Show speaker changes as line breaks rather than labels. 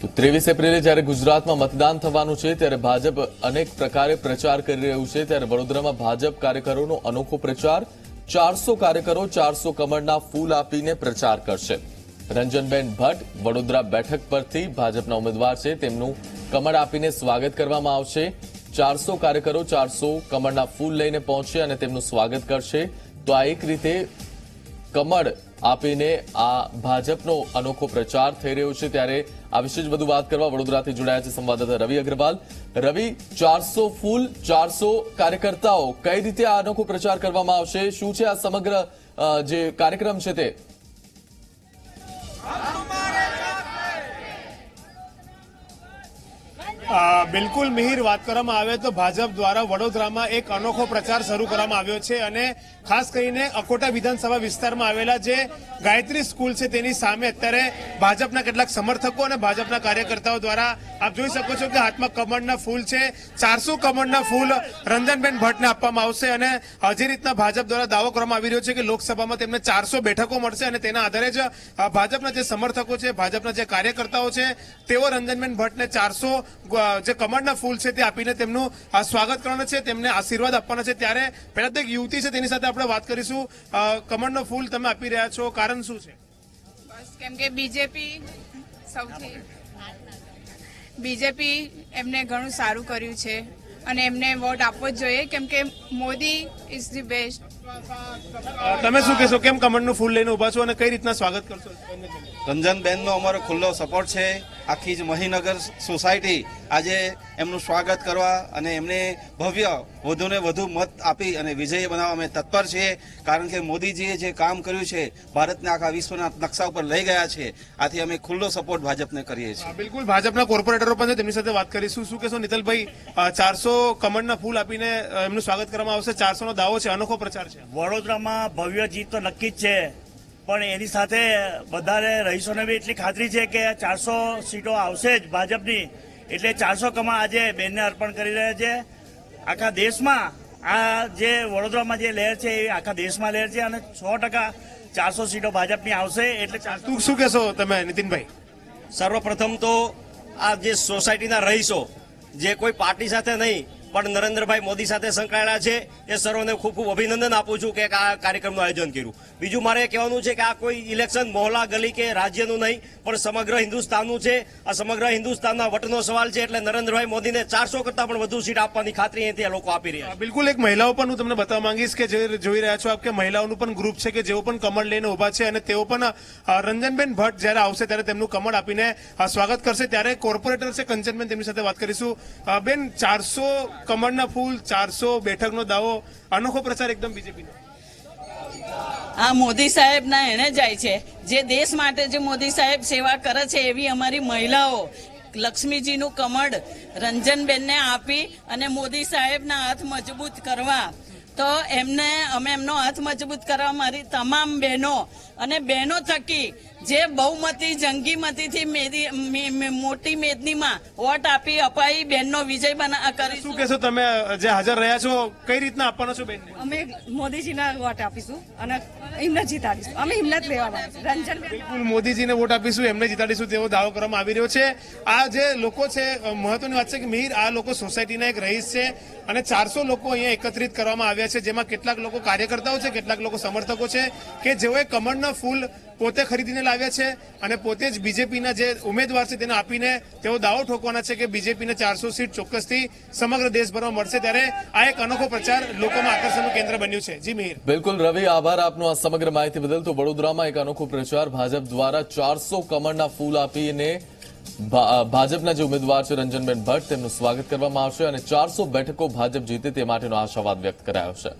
તો ત્રેવીસ એપ્રિલે જ્યારે ગુજરાતમાં મતદાન થવાનું છે, ત્યારે ભાજપ અનેક પ્રકારે પ્રચાર કરી રહ્યું છે. ત્યારે વડોદરામાં ભાજપ કાર્યકરોનો અનોખો પ્રચાર. ચારસો કાર્યકરો ચારસો કમળના ફૂલ આપીને પ્રચાર કરશે. રંજનબેન ભટ્ટ વડોદરા બેઠક પરથી ભાજપના ઉમેદવાર છે. તેમનું કમળ આપીને સ્વાગત કરવામાં આવશે. ચારસો કાર્યકરો ચારસો કમળના ફૂલ લઈને પહોંચશે અને તેમનું સ્વાગત કરશે. તો આ એક રીતે કમળ આપીને આ ભાજપનો અનોખો પ્રચાર થઈ રહ્યો છે. ત્યારે આ વિશે જ વધુ વાત કરવા વડોદરાથી જોડાયા છે સંવાદદાતા રવિ અગ્રવાલ. રવિ, ચારસો ફૂલ, ચારસો કાર્યકર્તાઓ કઈ રીતે આ અનોખો પ્રચાર કરવામાં આવશે? શું છે આ સમગ્ર જે કાર્યક્રમ છે તે?
બિલકુલ મિહિર વાત કરવામાં આવે તો ભાજપ દ્વારા વડોદરામાં એક અનોખો પ્રચાર શરૂ કરવામાં આવ્યો છે અને ખાસ કરીને અકોટા વિધાનસભા વિસ્તારમાં આવેલા જે ગાયત્રી સ્કૂલ છે તેની સામે અત્યારે ભાજપના કેટલાક સમર્થકો અને ભાજપના કાર્યકર્તાઓ દ્વારા આપ જોઈ શકો છો કે હાથમાં કમળના ફૂલ છે, ચારસો કમળના ફૂલ રંજનબેન ભટ્ટને આપવામાં આવશે અને જે રીતના ભાજપ દ્વારા દાવો કરવામાં આવી રહ્યો છે કે લોકસભામાં તેમને ચારસો બેઠકો મળશે અને તેના આધારે જ ભાજપના જે સમર્થકો છે, ભાજપના જે કાર્યકર્તાઓ છે, તેઓ રંજનબેન ભટ્ટને ચારસો જે કમળના ફૂલ છે તે આપીને તેમનું સ્વાગત કરવાનું છે, તેમને આશીર્વાદ આપવાના છે. ત્યારે પહેલા તો એક યુવતી છે, તેની સાથે આપણે વાત કરીશું. કમળનો ફૂલ તમે આપી રહ્યા છો. કારણ શું છે?
બસ, કેમ કે બીજેપી સૌથી બીજેપી એમને ઘણું સારું કર્યું છે. અને એમને વોટ આપવો જ જોઈએ, કેમ કે મોદી ઇઝ ધી બેસ્ટ
તમે શું કહેશો? કેમ કમળનું ફૂલ લઈને ઊભા છો અને કઈ રીતના સ્વાગત કરશો
રંજનબેનનો અમારો ખુલ્લો સપોર્ટ છે. આખી જ મહીનગર સોસાયટી આજે એમનું સ્વાગત કરવા અને એમને ભવ્ય વધુને વધુ મત આપી અને વિજય બનાવવા અમે તત્પર છીએ. કારણ કે મોદીજીએ જે કામ કર્યું છે ભારતને આખા વિશ્વના નકશા ઉપર લઈ ગયા છે. આથી અમે ખુલ્લો સપોર્ટ ભાજપને કરીએ છીએ.
બિલકુલ. ભાજપના કોર્પોરેટરો પણ તેમની સાથે વાત કરીશું. શું કહેશો નિતલભાઈ ચારસો કમળના ફૂલ આપીને એમનું સ્વાગત કરવામાં આવશે? ચારસો નો દાવો છે અનોખો પ્રચાર છે.
વડોદરામાં ભવ્ય જીત તો નક્કી જ છે. પણ એની સાથે બધાને રહીશોને બી એટલી ખાતરી છે કે ચારસો સીટો આવશે જ ભાજપની. એટલે ચારસો કમા આજે બેનને અર્પણ કરી રહ્યા છે. આખા દેશમાં આ જે વડોદરામાં જે લહેર છે એ આખા દેશમાં લહેર છે અને સો ટકા ચારસો સીટો ભાજપની આવશે એટલે
તું શું કહેશો તમે નીતિનભાઈ?
સર્વપ્રથમ તો આ જે સોસાયટીના રહીશો જે કોઈ પાર્ટી સાથે નહીં પણ નરેન્દ્રભાઈ મોદી સાથે સંકળાયેલા છે. એ સર્વને ખૂબ ખૂબ અભિનંદન આપું છું કે આ કાર્યક્રમનું આયોજન કર્યું. બીજું મારે કહેવાનું છે કે આ કોઈ ઇલેક્શન મોહલા ગલી કે રાજ્યનું નહીં, પણ સમગ્ર હિન્દુસ્તાનનું છે. આ સમગ્ર હિન્દુસ્તાનના વટનો સવાલ છે એટલે નરેન્દ્રભાઈ મોદીને ચારસો કરતા પણ વધુ સીટ આપવાની ખાતરી અહીંથી લોકો આપી રહ્યા
બિલકુલ, એક મહિલાઓ પણ હું તમને બતાવવા માંગીશ કે જે જોઈ રહ્યા છો આપ કે મહિલાઓનું પણ ગ્રુપ છે કે જેઓ પણ કમળ લઈને ઊભા છે અને તેઓ પણ રંજનબેન ભટ્ટ જ્યારે આવશે ત્યારે તેમનું કમળ આપીને સ્વાગત કરશે. ત્યારે કોર્પોરેટર છે કંચનબેન, તેમની સાથે વાત કરીશું. બેન, ચારસો કમળના ફૂલ, ચારસો બેઠકનો દાવો, અનોખો પ્રચાર એકદમ બીજેપીનો.
આ મોદી સાહેબના એણે જાય છે. જે દેશ માટે જે મોદી સાહેબ સેવા કરે છે એવી અમારી મહિલાઓ, લક્ષ્મીજીનું કમળ રંજનબેનને આપી અને મોદી સાહેબના હાથ મજબૂત કરવા. તો એમને, અમે એમનો હાથ મજબૂત કરવા મારી તમામ બહેનો અને બહેનો થકી જે બહુમતી જંગી મતીથી મેદી- મે- મે- મોટી મેદનીમાં વોટ આપી અપાઈ બેનનો વિજય બના
શું
કરીશું.
કહેશો તમે જે હાજર રહ્યા છો કઈ રીતના આપવાનો છો બેન
અમે મોદીજીના વોટ આપીશું અને એમને જીતાડીશું. અમે એમને જ લેવાના રંજન
બિલકુલ મોદીજીને વોટ આપીશું એમને જીતાડીશું તેવો દાવો કરવામાં આવી રહ્યો છે. આ જે લોકો છે મહત્વની વાત છે કે મિહિર આ લોકો સોસાયટીના એક રહીશ છે અને ચારસો લોકો અહીંયા એકત્રિત કરવામાં આવ્યા છે જેમાં કેટલાક લોકો કાર્યકર્તાઓ છે કેટલાક લોકો સમર્થકો છે કે જેઓએ કમળના ફૂલ પોતે ખરીદીને લાવ્યા છે અને પોતે જ બીજેપીના જે ઉમેદવાર છે તેને આપીને તેઓ દાવો ઠોકવાના છે કે બીજેપીને ચારસો સીટ ચોક્કસથી સમગ્ર દેશભરમાં મળશે ત્યારે આ એક અનોખો પ્રચાર લોકોમાં આકર્ષણનું કેન્દ્ર બન્યું છે. જી મિહિર.
બિલકુલ, રવિ, આભાર આપનો આ સમગ્ર માહિતી બદલ. તો વડોદરામાં એક અનોખો પ્રચાર. ભાજપ દ્વારા ચારસો કમળના ફૂલ આપીને ભાજપના જે ઉમેદવાર છે રંજનબેન ભટ્ટ, તેમનું સ્વાગત કરવામાં આવશે અને ચારસો બેઠકો ભાજપ જીતે તે માટેનો આશાવાદ વ્યક્ત કરાયો છે.